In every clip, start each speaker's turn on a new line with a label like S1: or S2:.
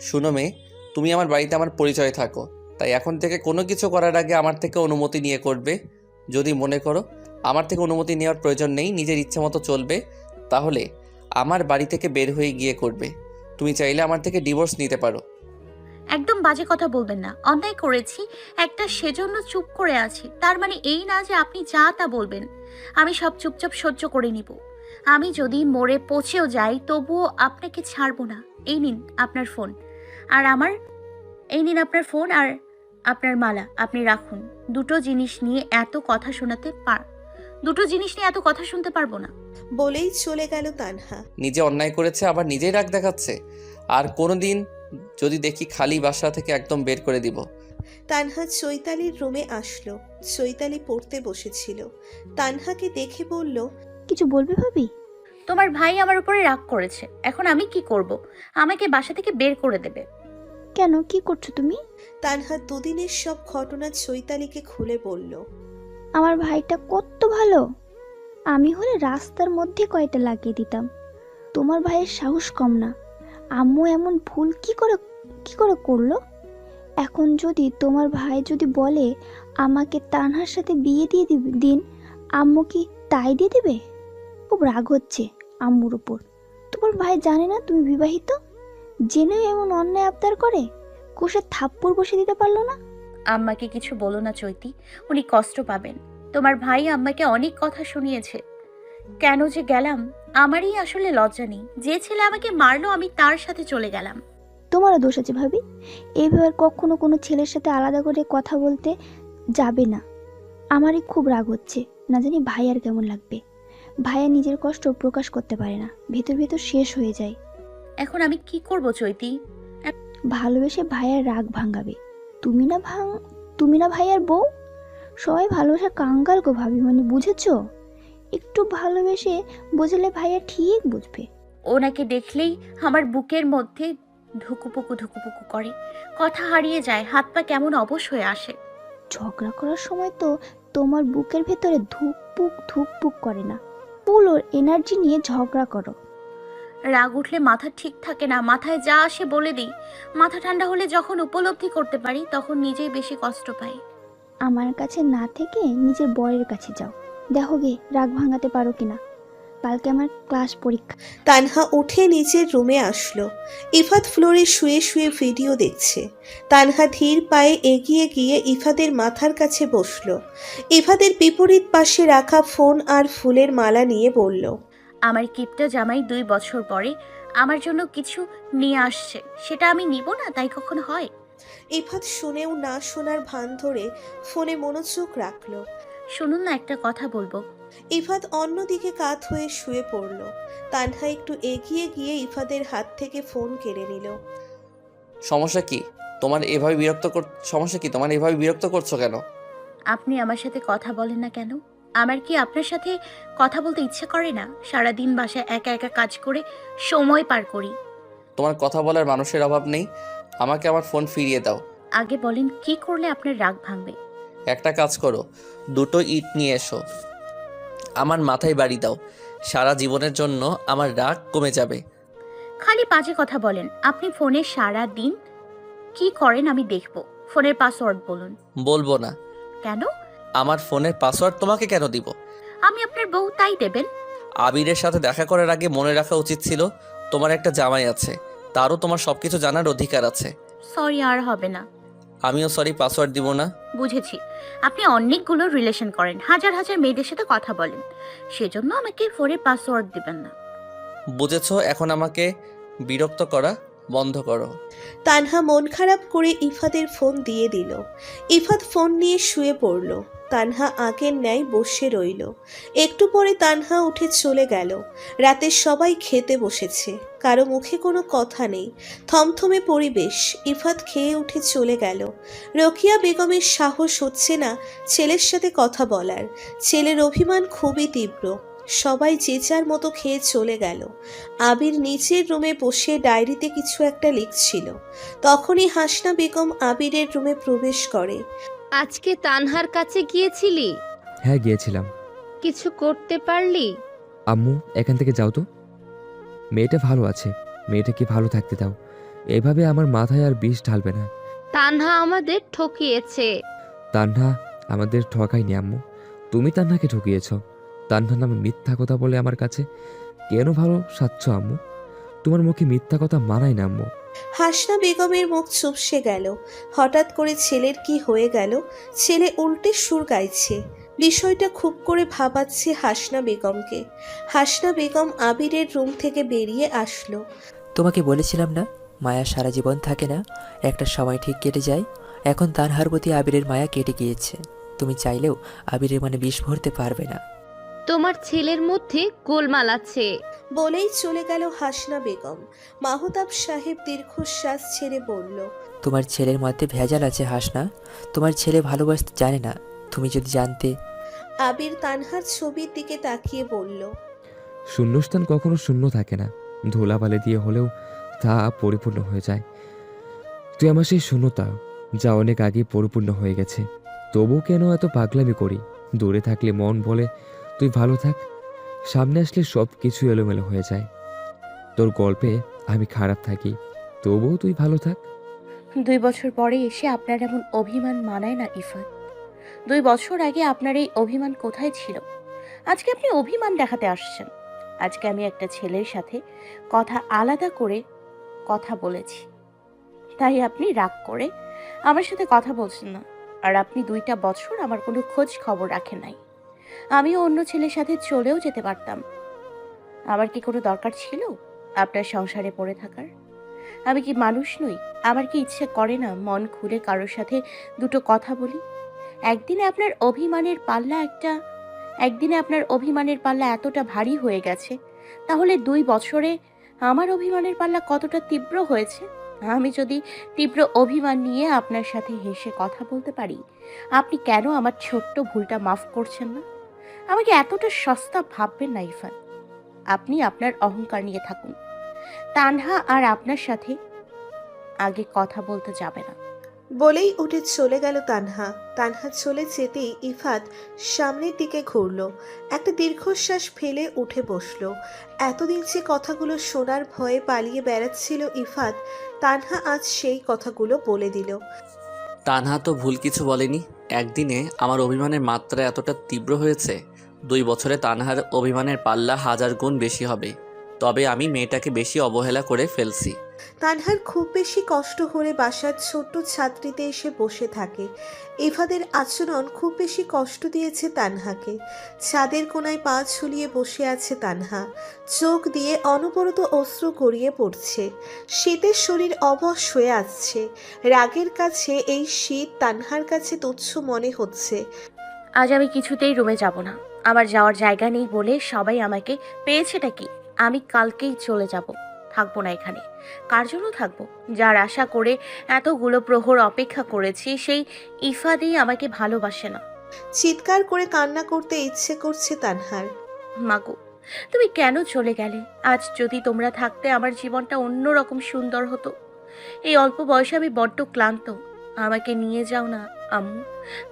S1: শুনো মেয়ে, তুমি আমার বাড়িতে আমার পরিচয় থাকো। তাই এখন থেকে কোনো কিছু করার আগে আমার থেকে অনুমতি নিয়ে করবে। যদি মনে করো আমার থেকে অনুমতি নেওয়ার প্রয়োজন নেই, নিজের ইচ্ছে মতো চলবে, তাহলে আমার বাড়ি থেকে বের হয়ে গিয়ে করবে। তুমি চাইলে আমার থেকে ডিভোর্স নিতে পারো।
S2: একদম বাজে কথা বলবেন না। অন্যায় করেছি, একটা সেজন্য চুপ করে আছি। তার মানে এই না যে আপনি যা তা বলবেন। আমি সব চুপচাপ সহ্য করে নিব। আমি যদি মরে পচেও যাই, তবুও আপনাকে ছাড়বো না। এই নিন আপনার ফোন। আর আমার? এই নিন আপনার ফোন আর আপনার মালা আপনি রাখুন। দুটো জিনিস নিয়ে এত কথা শোনাতে পার দুটো জিনিস নিয়ে এত কথা শুনতে পারব না।
S3: বলেই চলে গেল তানহা।
S1: নিজে অন্যায় করেছে আবার নিজেই রাগ দেখাচ্ছে। আর কোনোদিন যদি দেখি খালি বাসা থেকে একদম বের করে দিব।
S3: তানহা চৈতালির রুমে আসলো। চৈতালি পড়তে বসেছিল। তানহাকে দেখে বলল
S4: কিছু বলবে ভাবি?
S2: তোমার ভাই আমার উপরে রাগ করেছে। এখন আমি কি করব? আমাকে বাসা থেকে বের করে দেবে।
S4: কেন? কি করছ তুমি?
S3: তানহা দুদিনের সব ঘটনা চৈতালিকে খুলে বলল।
S4: আমার ভাইটা কত ভালো। আমি হলে রাস্তার মধ্যে কয়টা লাগিয়ে দিতাম। তোমার ভাইয়ের সাহস কম না। আম্মু এমন ভুল কি করে কি করে করল? এখন যদি তোমার ভাই যদি বলে আমাকে তানহার সাথে বিয়ে দিয়ে দিবে দিন আম্মু কি তাই দিয়ে দেবে? খুব রাগ হচ্ছে আম্মুর উপর। তোমার ভাই জানে না তুমি বিবাহিত? জেনেও এমন অন্যায় আবদার করে? কোষে থাপ্পড় বসে দিতে পারল না?
S2: আম্মাকে কিছু বলো না চৈতি উনি কষ্ট পাবেন। তোমার ভাই আম্মাকে অনেক কথা শুনিয়েছে। কেন যে গেলাম আমারই আসলে লজ্জা নেই। যে ছেলে আমাকে মারলো আমি তার সাথে চলে গেলাম।
S4: তোমারও দোষ আছে ভাবি। এইভাবে কখনো কোনো ছেলের সাথে আলাদা করে কথা বলতে যাবে না। আমারই খুব রাগ হচ্ছে। না জানি ভাইয়ার কেমন লাগবে। ভাইয়া নিজের কষ্ট প্রকাশ করতে পারে না। ভেতর ভেতর শেষ হয়ে যায়।
S2: এখন আমি কি করব চৈতি?
S4: ভালোবেসে ভাইয়ার রাগ ভাঙাবে। তুমি না ভাঙ তুমি না ভাইয়ার বউ? সবাই ভালোবাসা কাঙ্গাল গো ভাবি মানে বুঝেছ? একটু ভালোবেসে বুঝলে ভাইয়া ঠিক বুঝবে।
S2: ওনাকে দেখলেই আমার বুকের মধ্যে ধুকুপুকু ধুকুপুকু করে। কথা হারিয়ে যায় হাত পা কেমন অবশ হয়ে আসে।
S4: ঝগড়া করার সময় তো তোমার বুকের ভেতরে ধুকপুক ধুকপুক করে না। ফুল ওর এনার্জি নিয়ে ঝগড়া করো।
S2: রাগ উঠলে মাথা ঠিক থাকে না মাথায় যা আসে বলে দিই। মাথা ঠান্ডা হলে যখন উপলব্ধি করতে পারি তখন নিজেই বেশি কষ্ট পাই।
S4: আমার কাছে না থেকে নিজের বরের কাছে যাও। দেখো গে রাগ ভাঙাতে পারো কিনা। কালকে আমার ক্লাস পরীক্ষা।
S3: তানহা উঠে নিচের রুমে আসলো। ইফাত ফ্লোরে শুয়ে শুয়ে ভিডিও দেখছে। তানহা ধীর পায়ে এগিয়ে গিয়ে ইফাদের মাথার কাছে বসল। ইফাদের বিপরীত পাশে রাখা ফোন আর ফুলের মালা নিয়ে বলল
S2: আমার কিপটা জামাই দুই বছর পরে আমার জন্য কিছু নিয়ে আসছে। সেটা আমি নিব না তাই কখন হয়?
S3: ইফাত শুনেও না শোনার ভান ধরে ফোনে মনোযোগ রাখল।
S2: শুনুন না একটা কথা বলব।
S3: ইফাত অন্যদিকে কাত হয়ে শুয়ে পড়ল। তানহা একটু এগিয়ে গিয়ে ইফাদের হাত থেকে ফোন কেড়ে নিল।
S1: সমস্যা কি? তোমার এভাবে বিরক্ত কর সমস্যা কি? তোমার এভাবে বিরক্ত করছ কেন?
S2: আপনি আমার সাথে কথা বলেন না কেন? আমার কি আপনার সাথে কথা বলতে ইচ্ছে করে না? সারাদিন বাসায় একা একা কাজ করে সময় পার করি।
S1: তোমার কথা বলার মানুষের অভাব নেই। আমাকে আমার ফোন ফিরিয়ে দাও।
S2: আগে বলেন কি করলে আপনার রাগ ভাঙবে?
S1: একটা কাজ করো দুটো ইট নিয়ে এসো। আমার মাথায় বাড়ি দাও। সারা জীবনের জন্য আমার রাগ কমে যাবে।
S2: খালি বাজে কথা বলেন। আপনি ফোনে সারা দিন কি করেন আমি দেখব। ফোনের পাসওয়ার্ড বলুন।
S1: বলব না।
S2: কেন?
S1: আমার ফোনের পাসওয়ার্ড তোমাকে কেন দিব?
S2: আমি আপনার বউ তাই দেবেন।
S1: আবিরের সাথে দেখা করার আগে মনে রাখা উচিত ছিল তোমার একটা জামাই আছে। তারও তোমার সব কিছু জানার অধিকার আছে।
S2: সরি আর হবে না।
S1: আমিও সরি পাসওয়ার্ড দিব না।
S2: বুঝেছি। আপনি অনেকগুলো রিলেশন করেন হাজার হাজার মেয়েদের সাথে কথা বলেন। সেজন্য আমাকে ফোনের পাসওয়ার্ড দিবেন না।
S1: বুঝেছ এখন আমাকে বিরক্ত করা বন্ধ করো।
S3: তানহা মন খারাপ করে ইফাদের ফোন দিয়ে দিল। ইফাত ফোন নিয়ে শুয়ে পড়ল। তানহা আগের ন্যায় বসে রইল। একটু পরে তানহা উঠে চলে গেল। রাতে সবাই খেতে বসেছে। কারও মুখে কোনো কথা নেই। থমথমে পরিবেশ। ইফাত খেয়ে উঠে চলে গেল। রকিয়া বেগমের সাহস হচ্ছে না ছেলের সাথে কথা বলার। ছেলের অভিমান খুবই তীব্র। সবাই যে যার মতো খেয়ে চলে গেল। আবির নিচের রুমে বসে ডায়েরিতে কিছু একটা লিখছিল। তখনই হাসনা বেগম আবিরের রুমে প্রবেশ করে।
S5: আজকে তানহার কাছে গিয়েছিলি?
S6: হ্যাঁ গিয়েছিলাম।
S5: কিছু করতে পারলি?
S6: আম্মু এখান থেকে যাও তো। মেয়েটা ভালো আছে। মেয়েটাকে ভালো থাকতে দাও। এভাবে আমার মাথায় আর বিষ ঢালবে না।
S5: তানহা আমাদের ঠকিয়েছে।
S6: তান্না আমাদের ঠকায়নি আম্মু। তুমি তান্নাকে ঠকিয়েছ। তান্না নামে মিথ্যা কথা বলে আমার কাছে। কেন ভালো সাচ্ছ আম্মু? তোমার মুখে মিথ্যা কথা মানায় না আম্মু।
S3: হাসনা বেগমের মুখ চুপসে গেল। হঠাৎ করে ছেলের কি হয়ে গেল? ছেলে উল্টে সুর গাইছে। বিষয়টা খুব করে ভাবাচ্ছে হাসনা বেগমকে। হাসনা বেগম আবিরের রুম থেকে বেরিয়ে আসলো।
S7: তোমাকে বলেছিলাম না, মায়া সারা জীবন থাকে না, একটা সময় ঠিক কেটে যায়। এখন তানহার প্রতি আবিরের মায়া কেটে গিয়েছে। তুমি চাইলেও আবিরের মানে বিষ ভরতে পারবে না।
S5: তোমার ছেলের মধ্যে গোলমাল আছে।
S3: বলেই চলে গেল হাসনা বেগম। মাহতাব সাহেব দীর্ঘশ্বাস ছেড়ে বলল
S7: তোমার ছেলের মধ্যে ভেজাল আছে হাসনা। তোমার ছেলে ভালোবাসতে জানে না। তুমি যদি জানতে।
S3: আবির তানহার ছবির দিকে তাকিয়ে বলল
S6: শূন্যস্থান কখনো শূন্য থাকে না। ধুলাবালি দিয়ে হলেও তা পরিপূর্ণ হয়ে যায়। তুই আমার সেই শূন্যতা যা অনেক আগে পরিপূর্ণ হয়ে গেছে। তবু কেন এত পাগলামি করি? দূরে থাকলে মন বলে তুই ভালো থাক। সামনে আসলে সব কিছু এলোমেলো হয়ে যায়। তোর গল্পে আমি খারাপ থাকি, তবুও তুই ভালো থাক।
S2: দুই বছর পরে এসে আপনার এমন অভিমান মানায় না ইফাত দুই বছর আগে আপনার এই অভিমান কোথায় ছিল? আজকে আপনি অভিমান দেখাতে আসছেন। আজকে আমি একটা ছেলের সাথে কথা আলাদা করে কথা বলেছি। তাই আপনি রাগ করে আমার সাথে কথা বলছেন না। আর আপনি দুইটা বছর আমার কোনো খোঁজ খবর রাখেন নাই। আমিও অন্য ছেলের সাথে চলেও যেতে পারতাম। আমার কি কোনো দরকার ছিল আপনার সংসারে পড়ে থাকার? আমি কি মানুষ নই? আমার কি ইচ্ছে করে না মন খুলে কারোর সাথে দুটো কথা বলি? একদিনে আপনার অভিমানের পাল্লা একটা, একদিনে আপনার অভিমানের পাল্লা এতটা ভারী হয়ে গেছে। তাহলে দুই বছরে আমার অভিমানের পাল্লা কতটা তীব্র হয়েছে? আমি যদি তীব্র অভিমান নিয়ে আপনার সাথে হেসে কথা বলতে পারি, আপনি কেন আমার ছোট্ট ভুলটা মাফ করছেন না? আমাকে এতটা সস্তা ভাববেন না, ইরফান। আপনি আপনার অহংকার নিয়ে থাকুন। তানহা আর আপনার সাথে আগে কথা বলতে যাবে না।
S3: বলেই উঠে চলে গেল তানহা। তানহা চলে যেতেই ইফাত সামনের দিকে ঘুরল। একটা দীর্ঘশ্বাস ফেলে উঠে বসল। এতদিন যে কথাগুলো শোনার ভয়ে পালিয়ে বেড়াচ্ছিল ইফাত তানহা আজ সেই কথাগুলো বলে দিল।
S1: তানহা তো ভুল কিছু বলেনি। একদিনে আমার অভিমানের মাত্রা এতটা তীব্র হয়েছে, দুই বছরে তানহার অভিমানের পাল্লা হাজার গুণ বেশি হবে। তবে আমি মেয়েটাকে বেশি অবহেলা করে ফেলছি।
S3: তানহার খুব বেশি কষ্ট হলে বাসার ছোট্ট ছাত্রীতে এসে বসে থাকে। ইফাদের আচরণ খুব বেশি কষ্ট দিয়েছে তানহাকে। ছাদের কোনায় পা ঝুলিয়ে বসে আছে তানহা। চোখ দিয়ে অনবরত অস্ত্র গড়িয়ে পড়ছে। শীতের শরীর অবশ হয়ে আসছে। রাগের কাছে এই শীত তানহার কাছে তুচ্ছ মনে হচ্ছে।
S2: আজ আমি কিছুতেই রুমে যাব না। আমার যাওয়ার জায়গা নেই বলে সবাই আমাকে পেয়েছেটা কি? আমি কালকেই চলে যাব। থাকব না এখানে। কার জন্য থাকব? যার আশা করে এতগুলো প্রহর অপেক্ষা করেছি সেই ইফাদেই আমাকে ভালোবাসে না।
S3: চিৎকার করে কান্না করতে ইচ্ছে করছে তানহার।
S2: মাগো তুমি কেন চলে গেলে? আজ যদি তোমরা থাকতে আমার জীবনটা অন্যরকম সুন্দর হতো। এই অল্প বয়সে আমি বড্ড ক্লান্ত। আমাকে নিয়ে যাও না আম্মু।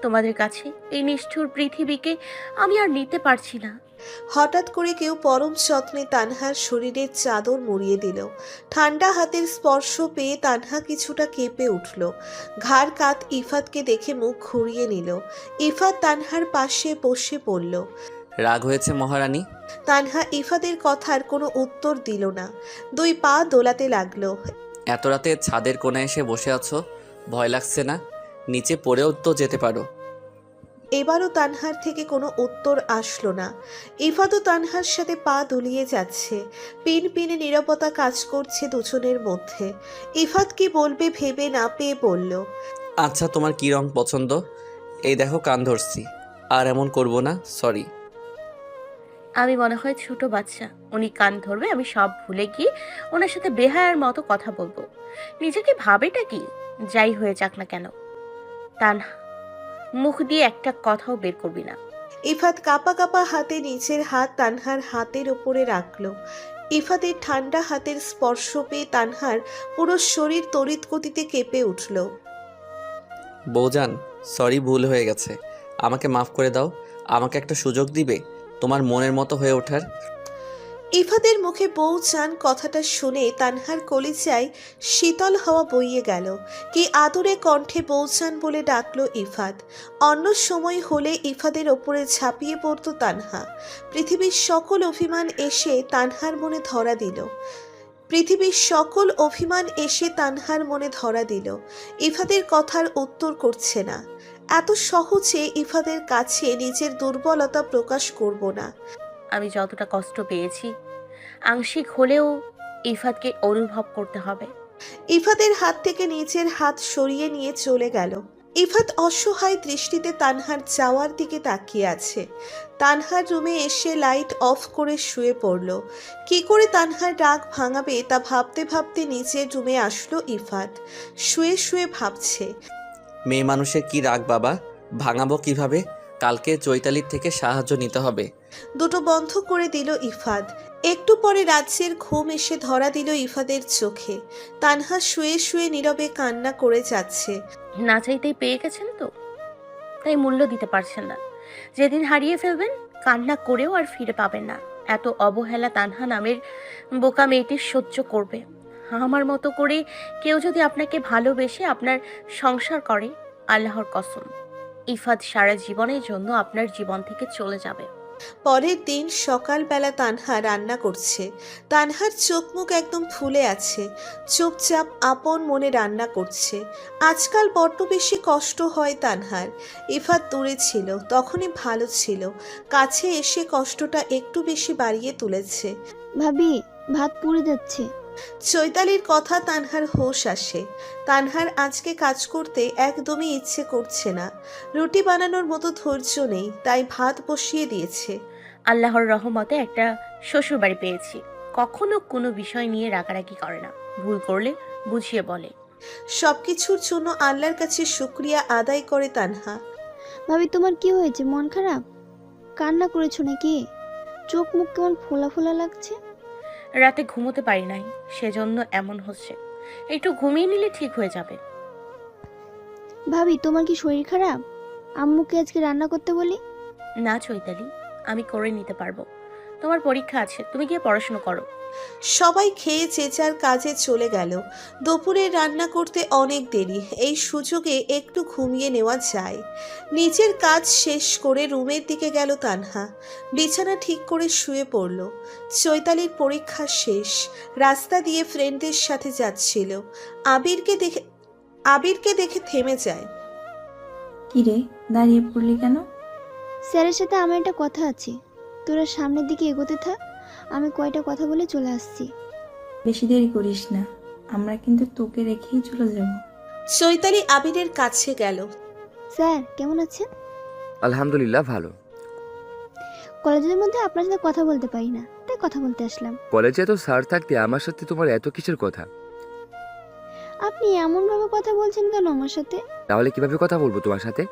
S2: তোমাদের কাছে এই নিষ্ঠুর পৃথিবীকে আমি আর নিতে পারছি না।
S3: হঠাৎ করে কেউ পরম যত্নে তানহার শরীরের চাদর মুড়িয়ে দিল। ঠান্ডা হাতের স্পর্শ পেয়ে তানহা কিছুটা কেঁপে উঠল। ঘাড় কাত ইফাতকে দেখে মুখ ঘুরিয়ে নিল। ইফাত তানহার পাশে বসে পড়ল।
S1: রাগ হয়েছে মহারানী?
S3: তানহা ইফাদের কথার কোনো উত্তর দিল না। দুই পা দোলাতে লাগল।
S1: এত রাতে ছাদের কোণে এসে বসে আছো? ভয় লাগছে না? নিচে পড়েও তো যেতে পারো।
S3: এবারও তানহার থেকে কোনো উত্তর আসলো না। ইফাতও তানহার সাথে পা দুলিয়ে যাচ্ছে। পিন পিনে নিরাপত্তা কাজ করছে দুজনের মধ্যে। ইফাত কি বলবে ভেবে না পেয়ে বলল
S1: আচ্ছা তোমার কী রং পছন্দ? এই দেখো কান ধরছি। আর এমন করব না সরি
S2: আমি মনে হয় ছোট বাচ্চা। উনি কান ধরবে আমি সব ভুলে গিয়ে ওনার সাথে বেহায়ার মতো কথা বলব। নিজেকে ভাবেটা কি? যাই হয়ে যাক না কেন। তা না মুখ দিয়ে একটা কথাও বের করবি না।
S3: ইফাত কাপা কাপা হাতে নিচের হাত তানহার হাতের ওপরে রাখল। ইফাতের ঠান্ডা হাতের স্পর্শ পেয়ে তানহার পুরো শরীর তড়িৎ গতিতে কেঁপে উঠল।
S1: বৌজান সরি ভুল হয়ে গেছে। আমাকে মাফ করে দাও। আমাকে একটা সুযোগ দিবে। তোমার মনের মতো হয়ে ওঠার
S3: ইফাদের মুখে বউ চান কথাটা শুনে তানহার কলিচায় শীতল হাওয়া বইয়ে গেল। কি আদরে কণ্ঠে বউ চান বলে ডাকলো ইফাদ। অন্য সময় হলে ইফাদের ওপরে ঝাঁপিয়ে পড়তো তানহা। পৃথিবীর সকল অভিমান এসে তানহার মনে ধরা দিল। পৃথিবীর সকল অভিমান এসে তানহার মনে ধরা দিল। ইফাদের কথার উত্তর করছে না। এত সহজে ইফাদের কাছে নিজের দুর্বলতা প্রকাশ করব না।
S2: আমি যতটা কষ্ট পেয়েছি আংশিক হলেও ইফাতকে অনুভব করতে হবে।
S3: ইফাতের হাত থেকে নিজের হাত সরিয়ে নিয়ে চলে গেল। ইফাত অসহায় দৃষ্টিতে তানহার যাওয়ার দিকে তাকিয়ে আছে। তানহার রুমে এসে লাইট অফ করে শুয়ে পড়ল। কি করে তানহার রাগ ভাঙাবে তা ভাবতে ভাবতে নিচের রুমে আসলো ইফাত। শুয়ে শুয়ে ভাবছে।
S1: মেয়ে মানুষের কি রাগ বাবা? ভাঙাবো কীভাবে? কালকে চৈতালির থেকে সাহায্য নিতে হবে।
S3: দুটো বন্ধ করে দিল ইফাদ। একটু পরে রাজ্যের ঘুম এসে ধরা দিল ইফাদের চোখে। তানহা শুয়ে শুয়ে নীরবে কান্না করে যাচ্ছে।
S2: না চাইতেই পেয়ে গেছেন তো? তাই মূল্য দিতে পারছেন না। যেদিন হারিয়ে ফেলবেন, কান্না করেও আর ফিরে পাবেন না। এত অবহেলা তানহা নামের বোকা মেয়েটি সহ্য করবে। আমার মতো করে কেউ যদি আপনাকে ভালোবেসে আপনার সংসার করে, আল্লাহর কসম। ইফাদ সারা জীবনের জন্য আপনার জীবন থেকে চলে যাবে।
S3: পরের দিন সকালবেলা তানহা রান্না করছে। তানহার চোখ মুখ একদম ফুলে আছে। চুপচাপ আপন মনে রান্না করছে। আজকাল বড্ড বেশি কষ্ট হয় তানহার। ইফাত দূরে ছিল, তখনই ভালো ছিল। কাছে এসে কষ্টটা একটু বেশি বাড়িয়ে তুলেছে।
S4: ভাবি, ভাত পুড়ে যাচ্ছে।
S3: চৈতালির কথা তানহার হোশ আসে। তানহার আজকে কাজ করতে একদমই ইচ্ছে করছে না। রুটি বানানোর মতো ধৈর্য নেই তাই ভাত বসিয়ে দিয়েছে।
S2: আল্লাহর রহমতে একটা শ্বশুর বাড়ি পেয়েছি। কখনো কোনো বিষয় নিয়ে রাগারাগি করে না। ভুল করলে বুঝিয়ে বলে।
S3: সবকিছুর জন্য আল্লাহর কাছে শুক্রিয়া আদায় করে তানহা।
S4: ভাবি তোমার কি হয়েছে? মন খারাপ? কান্না করেছ নাকি? চোখ মুখ কেমন ফোলা ফোলা লাগছে?
S2: রাতে ঘুমোতে পারি নাই সেজন্য এমন হচ্ছে। একটু ঘুমিয়ে নিলে ঠিক হয়ে যাবে।
S4: ভাবি তোমার কি শরীর খারাপ? আম্মুকে আজকে রান্না করতে বলি?
S2: না চৈতালি আমি করে নিতে পারব। তোমার পরীক্ষা আছে তুমি গিয়ে পড়াশোনা করো।
S3: সবাই খেয়ে যে যার কাজে চলে গেল। দুপুরে রান্না করতে অনেক দেরি এই সুযোগে একটু ঘুমিয়ে নেওয়া যায়। নিজের কাজ শেষ করে রুমের দিকে গেল তানহা। বিছানা ঠিক করে শুয়ে পড়ল। চৈতালির পরীক্ষা শেষ। রাস্তা দিয়ে ফ্রেন্ডদের সাথে যাচ্ছিল। আবিরকে দেখে আবিরকে দেখে থেমে যায়।
S8: কিরে দাঁড়িয়ে পড়লি কেন?
S4: স্যারের সাথে আমার একটা কথা আছে। তোরা সামনের দিকে এগোতে থাক। আমি কয়টা কথা বলে চলে আসছি।
S8: বেশি দেরি করিস না আমরা কিন্তু তোকে রেখেই চলে যাব।
S3: চৈতালি আবিরের কাছে গেল।
S4: স্যার কেমন আছেন?
S6: আলহামদুলিল্লাহ ভালো।
S4: কলেজের মধ্যে আপনার সাথে কথা বলতে পারি না তাই কথা বলতে আসলাম।
S6: কলেজে তো স্যার থাকতে আমার সাথে তোমার এত কিসের কথা?
S4: আপনি এমনভাবে কথা বলছেন কেন আমার সাথে?
S6: তাহলে কীভাবে কথা বলব তোমার সাথে?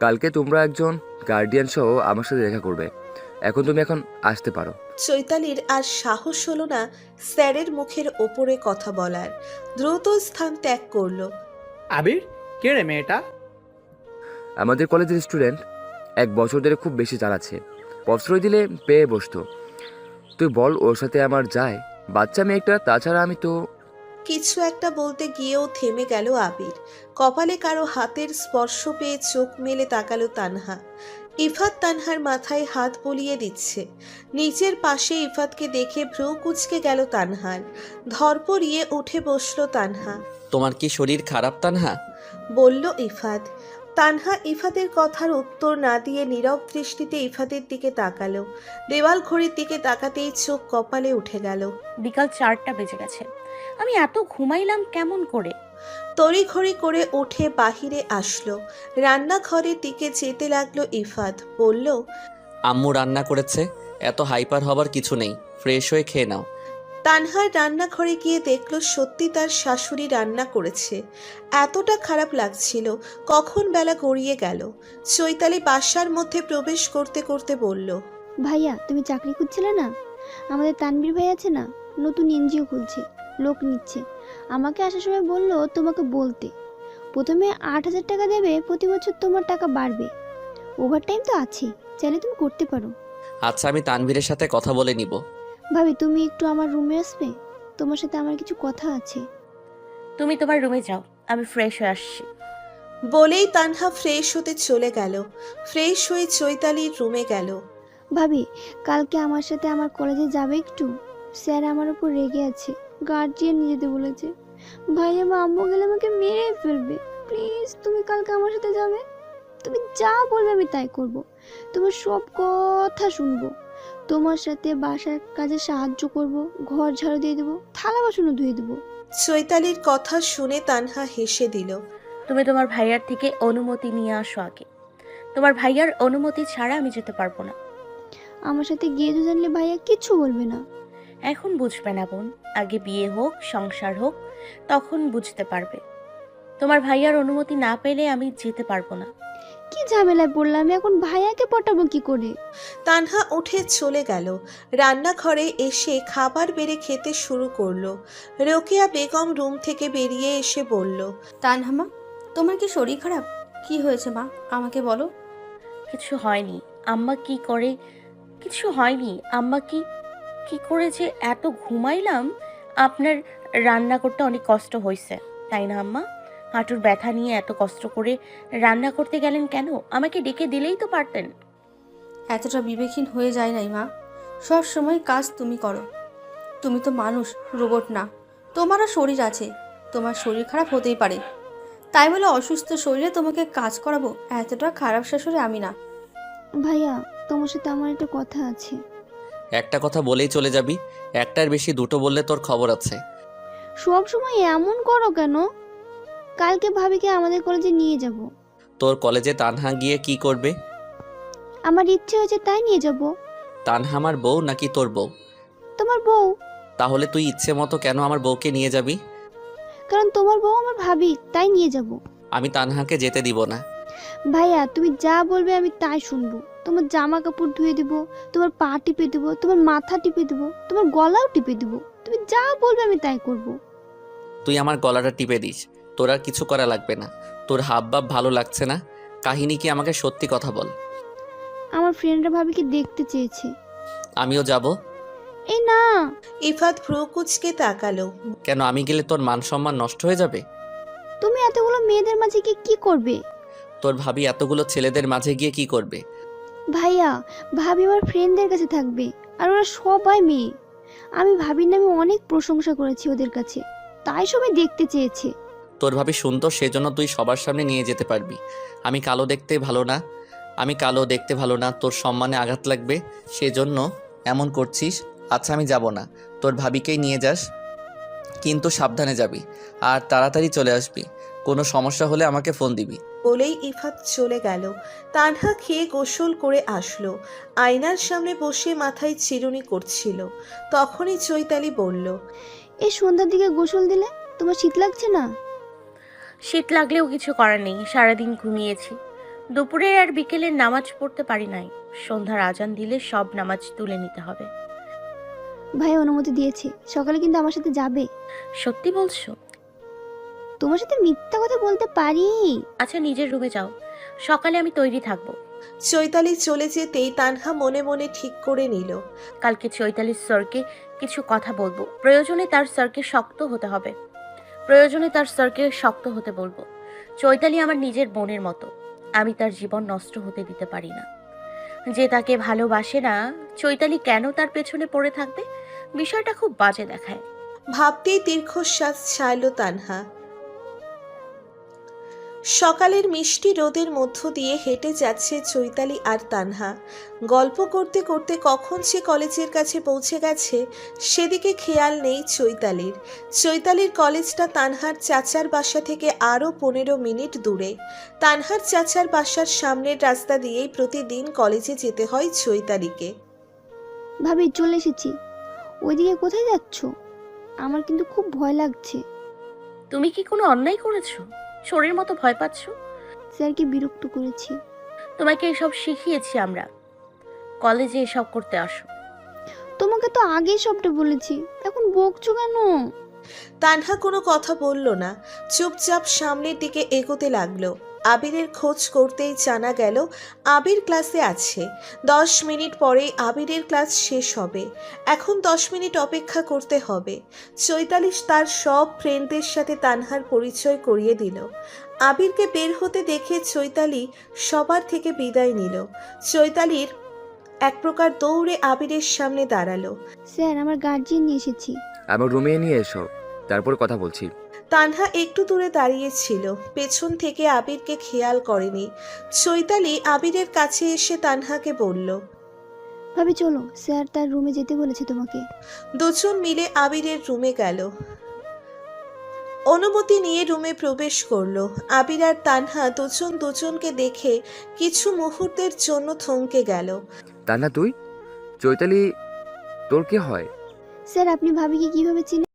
S6: কালকে তোমরা একজন গার্ডিয়ান সহ আমার সাথে দেখা করবে। এখন তুমি এখন আসতে পারো।
S3: চৈতালির আর সাহস হলো না স্যারের মুখের ওপরে কথা বলার। দ্রুত স্থান ত্যাগ করল।
S9: আবির কে রে মেয়েটা?
S6: আমাদের কলেজের স্টুডেন্ট এক বছর ধরে খুব বেশি চালাচ্ছে। প্রশ্রয় দিলে পেয়ে বসতো। তুই বল ওর সাথে আমার যায়। বাচ্চা মেয়েটা তাছাড়া আমি তো
S3: কিছু একটা বলতে গিয়েও থেমে গেল আবির। কপালে কারও হাতের স্পর্শ পেয়ে চোখ মেলে তাকালো তানহা। ইফাত তানহার মাথায় হাত বলিয়ে দিচ্ছে। নিচের পাশে ইফাতকে দেখে ভ্রু কুচকে গেল তানহার। ধরপড়িয়ে উঠে বসল তানহা।
S1: তোমার কি শরীর খারাপ তানহা?
S3: বলল ইফাত। তানহা ইফাতের কথার উত্তর না দিয়ে নীরব দৃষ্টিতে ইফাতের দিকে তাকালো। দেওয়াল ঘড়ির দিকে তাকাতেই চোখ কপালে উঠে গেল।
S2: বিকাল চারটা বেজে গেছে। আমি এত ঘুমাইলাম কেমন করে?
S3: তড়িঘড়ি করে উঠে বাহিরে আসলো। রান্নাঘরের দিকে যেতে লাগল ইফাত বলল
S1: আম্মু রান্না করেছে এত হাইপার হবার কিছু নেই ফ্রেশ হয়ে খেয়ে নাও।
S3: তানহার রান্নাঘরে গিয়ে দেখল সত্যি তার শাশুড়ি রান্না করেছে। এতটা খারাপ লাগছিল কখন বেলা গড়িয়ে গেল? চৈতালি বাসার মধ্যে প্রবেশ করতে করতে বলল
S4: ভাইয়া তুমি চাকরি খুঁজছিলে না? আমাদের তানবীর ভাই আছে না? নতুন এনজিও খুলছে লোক নিচ্ছে। আমাকে আসার সময় বলল তোমাকে বলতে। প্রথমে আট হাজার টাকা দেবে প্রতি বছর তোমার টাকা বাড়বে। ওভার টাইম তো আছে চাইলে তুমি করতে পারো।
S1: আচ্ছা আমি তানভীরের সাথে কথা বলে নিব।
S4: ভাবি তুমি একটু আমার রুমে আসবে? তোমার সাথে আমার কিছু কথা আছে।
S2: তুমি তোমার রুমে যাও আমি ফ্রেশ হয়ে আসছি।
S3: বলেই তানহা ফ্রেশ হতে চলে গেল। ফ্রেশ হয়ে চৈতালির রুমে গেল।
S4: ভাবি কালকে আমার সাথে আমার কলেজে যাবে একটু? স্যার আমার উপর রেগে আছে। গার্জিয়ান নিয়ে যেতে বলেছে। ভাই আমার আম্মু গেলে আমাকে মেরে ফেলবে। প্লিজ তুমি কালকে আমার সাথে যাবে? তুমি যা বলবে আমি তাই করব। তোমার সব কথা শুনব। তোমার সাথে বাসার কাজে সাহায্য করব ঘর ঝাড়ু দিয়ে দেবো থালা বাসনও ধুয়ে দেবো।
S3: চৈতালির কথা শুনে তানহা হেসে দিল।
S2: তুমি তোমার ভাইয়ার থেকে অনুমতি নিয়ে আসো আগে। তোমার ভাইয়ার অনুমতি ছাড়া আমি যেতে পারব না।
S4: আমার সাথে গিয়ে তো জানলে ভাইয়া কিচ্ছু বলবে না।
S2: এখন বুঝবে না বোন। আগে বিয়ে হোক সংসার হোক তখন বুঝতে পারবে। তোমার ভাইয়ার অনুমতি না পেলে আমি যেতে পারব না।
S4: কি ঝামেলায় পড়লাম? আমি এখন ভাইয়াকে পটাবো কি করে?
S3: তানহা উঠে চলে গেল। রান্নাঘরে এসে খাবার বেড়ে খেতে শুরু করল। রোকেয়া বেগম রুম থেকে বেরিয়ে এসে বলল
S10: তানহামা তোমার কি শরীর খারাপ? কি হয়েছে মা? আমাকে বলো।
S2: কিছু হয়নি। আম্মা কি করে? কিছু হয়নি। আম্মা কি কি করে যে এত ঘুমাইলাম? আপনার রান্না করতে অনেক কষ্ট হয়েছে তাই না আম্মা? হাঁটুর ব্যথা নিয়ে এত কষ্ট করে রান্না করতে গেলেন কেন? আমাকে ডেকে দিলেই তো পারতেন।
S10: এতটা বিবেকহীন হয়ে যায় নাই মা। সব সময় কাজ তুমি করো। তুমি তো মানুষ রোবট না। তোমারও শরীর আছে। তোমার শরীর খারাপ হতেই পারে। তাই বলে অসুস্থ শরীরে তোমাকে কাজ করাবো এতটা খারাপ শাশুড়ি আমি না।
S4: ভাইয়া তোমার সাথে আমার একটা কথা আছে।
S1: একটা কথা বলেই চলে যাবি একটার বেশি দুটো বললে তোর খবর আছে।
S4: সব সময় এমন করো কেন? কালকে ভাবিকে আমাদের কলেজে নিয়ে যাব।
S1: তোর কলেজে তানহা গিয়ে কি করবে?
S4: আমার ইচ্ছে হয়েছে তাই নিয়ে যাব।
S1: তানহা আমার বউ নাকি তোর বউ?
S4: তোমার বউ?
S1: তাহলে তুই ইচ্ছে মতো কেন আমার বউকে নিয়ে যাবি?
S4: কারণ তোমার বউ আমার ভাবি তাই নিয়ে যাব।
S1: আমি তানহাকে যেতে দিব না।
S4: ভাইয়া তুমি যা বলবে আমি তাই শুনব। তোমার জামা কাপড় ধুয়ে দেবো তোমার পা টিপে দেবো তোমার মাথা টিপে দেবো তোমার গলাও টিপে দেবো। তুমি যা বলবে আমি তাই করব।
S1: তুই আমার গলাটা টিপে দিস। তোর আর কিছু করা লাগবে না। তোর হাব ভাব ভালো লাগছে না। কাহিনী কি আমাকে সত্যি কথা বল?
S4: আমার ফ্রেন্ডরা ভাবিকে দেখতে চেয়েছে।
S1: আমিও যাব?
S4: এই না।
S3: ইফাত ভ্রুকুচকে তাকালো।
S1: কেন আমি গেলে তোর মান সম্মান নষ্ট হয়ে যাবে?
S4: তুমি এতগুলো মেয়েদের মাঝে গিয়ে কি করবে?
S1: তোর ভাবি এতগুলো ছেলেদের মাঝে গিয়ে কি করবে?
S4: ভাইয়া, ভাবি আমার ফ্রেন্ডদের কাছে থাকবে, আর ওরা সবাই মেয়ে। আমি ভাবির নামে অনেক প্রশংসা করেছি ওদের কাছে, তাই সবাই দেখতে চেয়েছে।
S1: তোর ভাবি সুন্দর, সেজন্য তুই সবার সামনে নিয়ে যেতে পারবি। আমি কালো দেখতে ভালো না, আমি কালো দেখতে ভালো না, তোর সম্মানে আঘাত লাগবে, সেজন্য এমন করছিস আচ্ছা আমি যাব না, তোর ভাবিকেই নিয়ে যাস। কিন্তু সাবধানে যাবি, আর তাড়াতাড়ি চলে আসবি, কোনো সমস্যা হলে আমাকে ফোন দিবি।
S3: বলেই ইফাত চলে গেল। তানহা খেয়ে গোসল করে আসলো। আয়নার সামনে বসে মাথায় চিরুনি করছিল। তখনই চৈতালি বলল
S4: এ সন্ধ্যার দিকে গোসল দিলে? তোমার শীত লাগছে না?
S2: শীত লাগলেও কিছু করার নেই সারাদিন ঘুমিয়েছি। দুপুরের আর বিকেলের নামাজ পড়তে পারি নাই। সন্ধ্যার আজান দিলে সব নামাজ তুলে নিতে হবে।
S4: ভাই অনুমতি দিয়েছে। সকালে কিন্তু আমার সাথে যাবে।
S2: সত্যি বলছো?
S4: তোমার সাথে মিথ্যা কথা বলতে পারি?
S2: আচ্ছা নিজের রুমে যাও। সকালে আমি তৈরি থাকব।
S3: চৈতালি চলে যেতেই তানহা মনে মনে ঠিক করে নিল।
S2: কালকে চৈতালির স্যারকে কিছু কথা বলব। প্রয়োজনে তার স্যারকে শক্ত হতে হবে। প্রয়োজনে তার স্যারকে শক্ত হতে বলব। চৈতালি আমার নিজের বোনের মতো। আমি তার জীবন নষ্ট হতে দিতে পারি না। যে তাকে ভালোবাসে না চৈতালি কেন তার পেছনে পড়ে থাকবে? বিষয়টা খুব বাজে দেখায়।
S3: ভাবতেই দীর্ঘশ্বাস ছাড়ল তানহা। সকালের মিষ্টি রোদের মধ্য দিয়ে হেঁটে যাচ্ছে চৈতালি আর তানহা। গল্প করতে করতে কখন সে কলেজের কাছে পৌঁছে গেছে সেদিকে খেয়াল নেই চৈতালির। চৈতালির কলেজটা তানহার চাচার বাসা থেকে আরও পনেরো মিনিট দূরে। তানহার চাচার বাসার সামনের রাস্তা দিয়েই প্রতিদিন কলেজে যেতে হয় চৈতালিকে।
S4: ভাবি চলে এসেছি। ওইদিকে কোথায় যাচ্ছ? আমার কিন্তু খুব ভয় লাগছে।
S2: তুমি কি কোনো অন্যায় করেছ? চোরের মতো ভয় পাচ্ছ?
S4: স্যারকে বিরক্ত করেছি।
S2: তোমাকে এসব শিখিয়েছি আমরা। কলেজে এসব করতে আসো।
S4: তোমাকে তো আগেই সবটা বলেছি। এখন বকছো কেন?
S3: তানহা কোনো কথা বলল না। চুপচাপ সামনের দিকে এগোতে লাগল। আবিরের খোঁজ করতেই জানা গেল আবির ক্লাসে আছে। দশ মিনিট পরে আবিরের ক্লাস শেষ হবে। এখন দশ মিনিট অপেক্ষা করতে হবে। চৈতালি তার সব ফ্রেন্ডদের সাথে তানহার পরিচয় করিয়ে দিল। আবিরকে বের হতে দেখে চৈতালি সবার থেকে বিদায় নিল। চৈতালির এক প্রকার দৌড়ে আবিরের সামনে দাঁড়াল।
S4: স্যার আমার গার্জিয়ান নিয়ে এসেছি।
S6: আমার রুমে নিয়ে এসো তারপর কথা বলছি।
S3: তানহা একটু দূরে দাঁড়িয়েছিল পেছন থেকে আবিরকে খেয়াল করেনি। চৈতালি আবিরের কাছে এসে তানহাকে বলল
S4: ভাবি চলো। স্যার তার রুমে যেতে বলেছে তোমাকে।
S3: দুজন মিলে আবিরের রুমে গেল। অনুমতি নিয়ে রুমে প্রবেশ করল। আবির আর তানহা দুজন দুজনকে দেখে কিছু মুহূর্তের জন্য থমকে গেল।
S6: তা না তুই? চৈতালি তোর কি হয়?
S4: স্যার আপনি ভাবিকে কীভাবে চিনেন